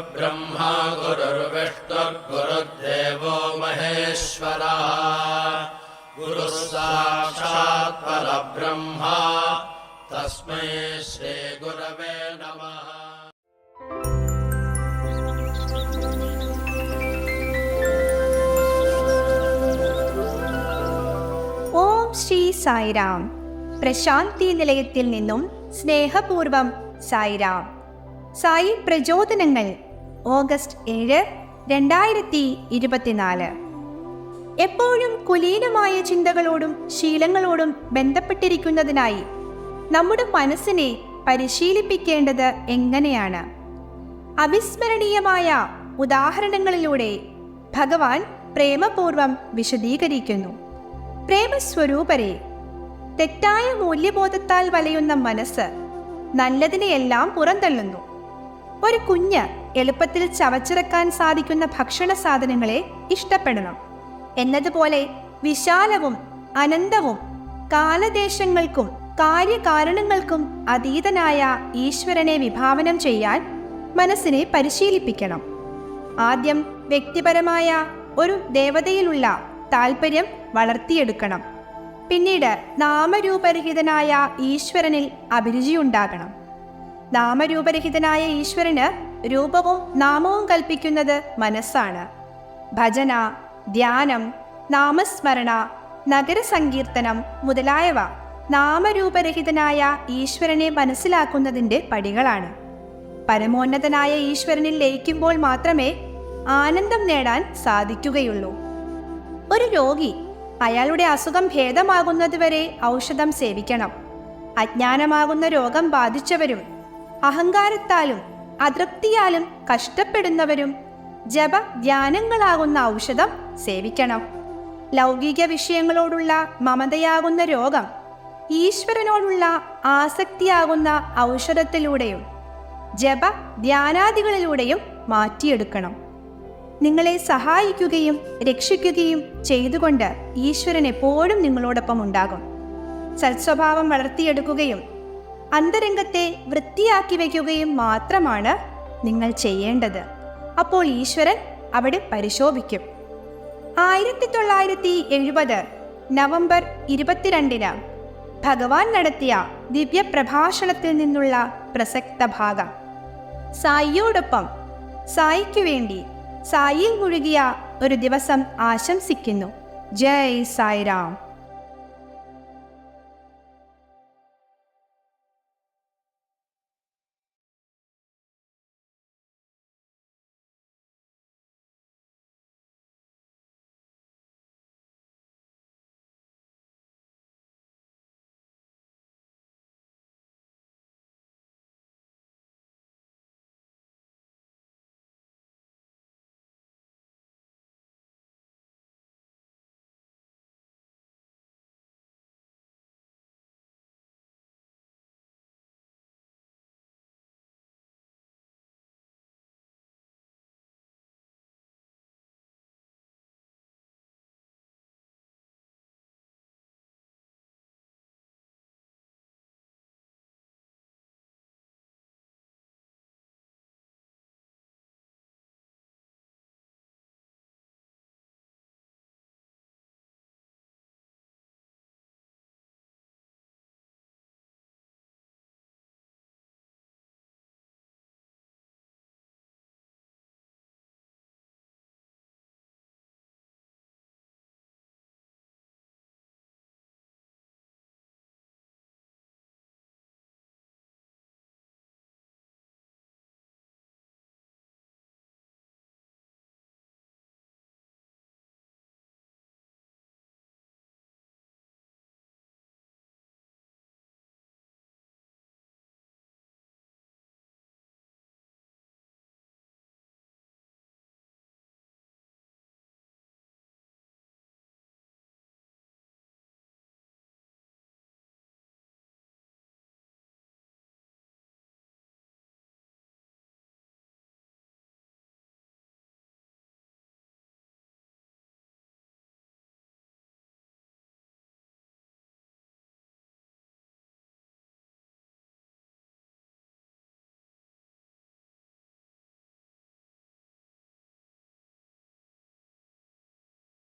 गुरुर्ब्रह्मा गुरुर्विष्णुर्गुरुर्देवो महेश्वरः गुरुः साक्षात् परब्रह्मा तस्मै श्रीगुरवे नमः ഓം ശ്രീ സായിരാം പ്രശാന്തി നിലയത്തിൽ നിന്നും സ്നേഹപൂർവം സായിരാം സായി പ്രചോദനങ്ങൾ ഓഗസ്റ്റ് ഏഴ് രണ്ടായിരത്തി ഇരുപത്തിനാല്. എപ്പോഴും കുലീനമായ ചിന്തകളോടും ശീലങ്ങളോടും ബന്ധപ്പെട്ടിരിക്കുന്നതിനായി നമ്മുടെ മനസ്സിനെ പരിശീലിപ്പിക്കേണ്ടത് എങ്ങനെയാണ്? അവിസ്മരണീയമായ ഉദാഹരണങ്ങളിലൂടെ ഭഗവാൻ പ്രേമപൂർവം വിശദീകരിക്കുന്നു. പ്രേമസ്വരൂപരെ തെറ്റായ മൂല്യബോധത്താൽ വലയുന്ന മനസ്സ് നല്ലതിനെയെല്ലാം പുറന്തള്ളുന്നു. ഒരു കുഞ്ഞ് എളുപ്പത്തിൽ ചവച്ചിറക്കാൻ സാധിക്കുന്ന ഭക്ഷണ സാധനങ്ങളെ ഇഷ്ടപ്പെടണം. എന്നതുപോലെ വിശാലവും അനന്തവും കാലദേശങ്ങൾക്കും കാര്യകാരണങ്ങൾക്കും അതീതനായ ഈശ്വരനെ വിഭാവനം ചെയ്യാൻ മനസ്സിനെ പരിശീലിപ്പിക്കണം. ആദ്യം വ്യക്തിപരമായ ഒരു ദേവതയിലുള്ള താല്പര്യം വളർത്തിയെടുക്കണം. പിന്നീട് നാമരൂപരഹിതനായ ഈശ്വരനിൽ അഭിരുചിയുണ്ടാകണം. നാമരൂപരഹിതനായ ഈശ്വരന് രൂപവും നാമവും കൽപ്പിക്കുന്നത് മനസ്സാണ്. ഭജന ധ്യാനം നാമസ്മരണ നഗരസങ്കീർത്തനം മുതലായവ നാമരൂപരഹിതനായ ഈശ്വരനെ മനസ്സിലാക്കുന്നതിന്റെ പടികളാണ്. പരമോന്നതനായ ഈശ്വരനിൽ ലയിക്കുമ്പോൾ മാത്രമേ ആനന്ദം നേടാൻ സാധിക്കുകയുള്ളൂ. ഒരു രോഗി അയാളുടെ അസുഖം ഭേദമാകുന്നതുവരെ ഔഷധം സേവിക്കണം. അജ്ഞാനമാകുന്ന രോഗം ബാധിച്ചവരും അഹങ്കാരത്താലും അതൃപ്തിയാലും കഷ്ടപ്പെടുന്നവരും ജപ ധ്യാനങ്ങളാകുന്ന ഔഷധം സേവിക്കണം. ലൗകിക വിഷയങ്ങളോടുള്ള മമതയാകുന്ന രോഗം ഈശ്വരനോടുള്ള ആസക്തിയാകുന്ന ഔഷധത്തിലൂടെയും ജപ ധ്യാനാദികളിലൂടെയും മാറ്റിയെടുക്കണം. നിങ്ങളെ സഹായിക്കുകയും രക്ഷിക്കുകയും ചെയ്തുകൊണ്ട് ഈശ്വരൻ എപ്പോഴും നിങ്ങളോടൊപ്പം ഉണ്ടാകും. സൽസ്വഭാവം വളർത്തിയെടുക്കുകയും അന്തരംഗത്തെ വൃത്തിയാക്കി വയ്ക്കുകയും മാത്രമാണ് നിങ്ങൾ ചെയ്യേണ്ടത്. അപ്പോൾ ഈശ്വരൻ അവിടെ പരിശോഭിക്കും. ആയിരത്തി തൊള്ളായിരത്തി എഴുപത് നവംബർ ഇരുപത്തിരണ്ടിന് ഭഗവാൻ നടത്തിയ ദിവ്യപ്രഭാഷണത്തിൽ നിന്നുള്ള പ്രസക്ത ഭാഗം. സായിയോടൊപ്പം സായിക്കു വേണ്ടി സായിയിൽ മുഴുകിയ ഒരു ദിവസം ആശംസിക്കുന്നു. ജയ് സായിറാം